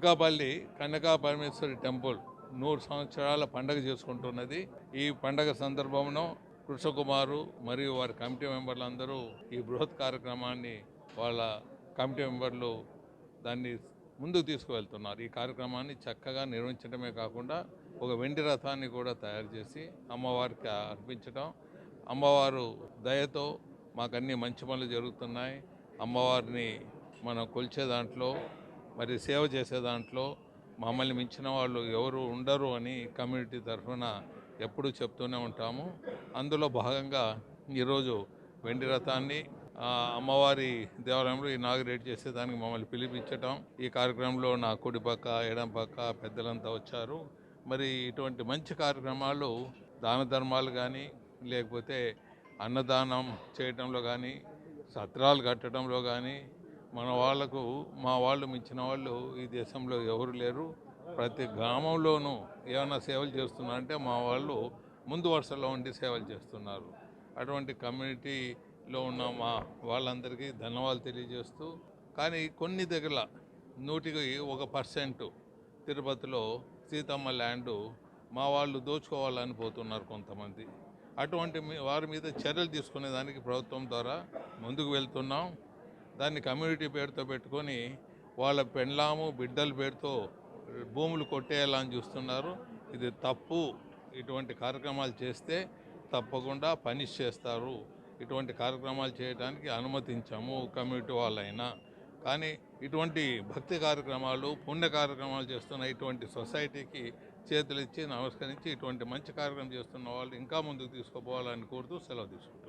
అనకాపల్లి కనకా Parameshwari temple నూరు సంవత్సరాల పండగ చేసుకుంటున్నది. ఈ పండగ సందర్భంలో కృష్ణకుమారు మరియు వారి కమిటీ మెంబర్లు అందరూ ఈ బృహత్ కార్యక్రమాన్ని వాళ్ళ కమిటీ మెంబర్లు దాన్ని ముందుకు తీసుకువెళ్తున్నారు. ఈ కార్యక్రమాన్ని చక్కగా నిర్వహించడమే కాకుండా ఒక వెండి రథాన్ని కూడా తయారు చేసి అమ్మవారికి అర్పించడం అమ్మవారు దయతో మాకు అన్ని మంచి పనులు జరుగుతున్నాయి. అమ్మవారిని మనం కొలిచే దాంట్లో మరి సేవ చేసే దాంట్లో మమ్మల్ని మించిన వాళ్ళు ఎవరు ఉండరు అని కమ్యూనిటీ తరఫున ఎప్పుడూ చెప్తూనే ఉంటాము. అందులో భాగంగా ఈరోజు వెండి రథాన్ని అమ్మవారి దేవాలయంలో ఇనాగ్రేట్ చేసేదానికి మమ్మల్ని పిలిపించటం. ఈ కార్యక్రమంలో నా కుడి పక్క ఎడం పక్క పెద్దలంతా వచ్చారు. మరి ఇటువంటి మంచి కార్యక్రమాలు దాన ధర్మాలు కానీ లేకపోతే అన్నదానం చేయటంలో కానీ సత్రాలు కట్టడంలో కానీ మన వాళ్ళకు మా వాళ్ళు మించిన వాళ్ళు ఈ దేశంలో ఎవరు లేరు. ప్రతి గ్రామంలోనూ ఏమైనా సేవలు చేస్తున్నారంటే మా వాళ్ళు ముందు వరుసలో ఉండి సేవలు చేస్తున్నారు. అటువంటి కమ్యూనిటీలో ఉన్న మా వాళ్ళందరికీ ధన్యవాదాలు తెలియజేస్తూ కానీ కొన్ని దగ్గర నూటికి ఒక పర్సెంట్ తిరుపతిలో సీతమ్మ ల్యాండ్ మా వాళ్ళు దోచుకోవాలని పోతున్నారు కొంతమంది. అటువంటి వారి మీద చర్యలు తీసుకునే దానికి ప్రభుత్వం ద్వారా ముందుకు వెళ్తున్నాం. దాన్ని కమ్యూనిటీ పేరుతో పెట్టుకొని వాళ్ళ పెండ్లాము బిడ్డల పేరుతో భూములు కొట్టేయాలని చూస్తున్నారు. ఇది తప్పు. ఇటువంటి కార్యక్రమాలు చేస్తే తప్పకుండా పనిష్ చేస్తారు. ఇటువంటి కార్యక్రమాలు చేయడానికి అనుమతించాము కమ్యూనిటీ వాళ్ళైనా. కానీ ఇటువంటి భక్తి కార్యక్రమాలు పుణ్య కార్యక్రమాలు చేస్తున్న ఇటువంటి సొసైటీకి చేతులు ఇచ్చి నమస్కరించి ఇటువంటి మంచి కార్యక్రమం చేస్తున్న వాళ్ళు ఇంకా ముందుకు తీసుకుపోవాలని కోరుతూ సెలవు తీసుకుంటున్నాను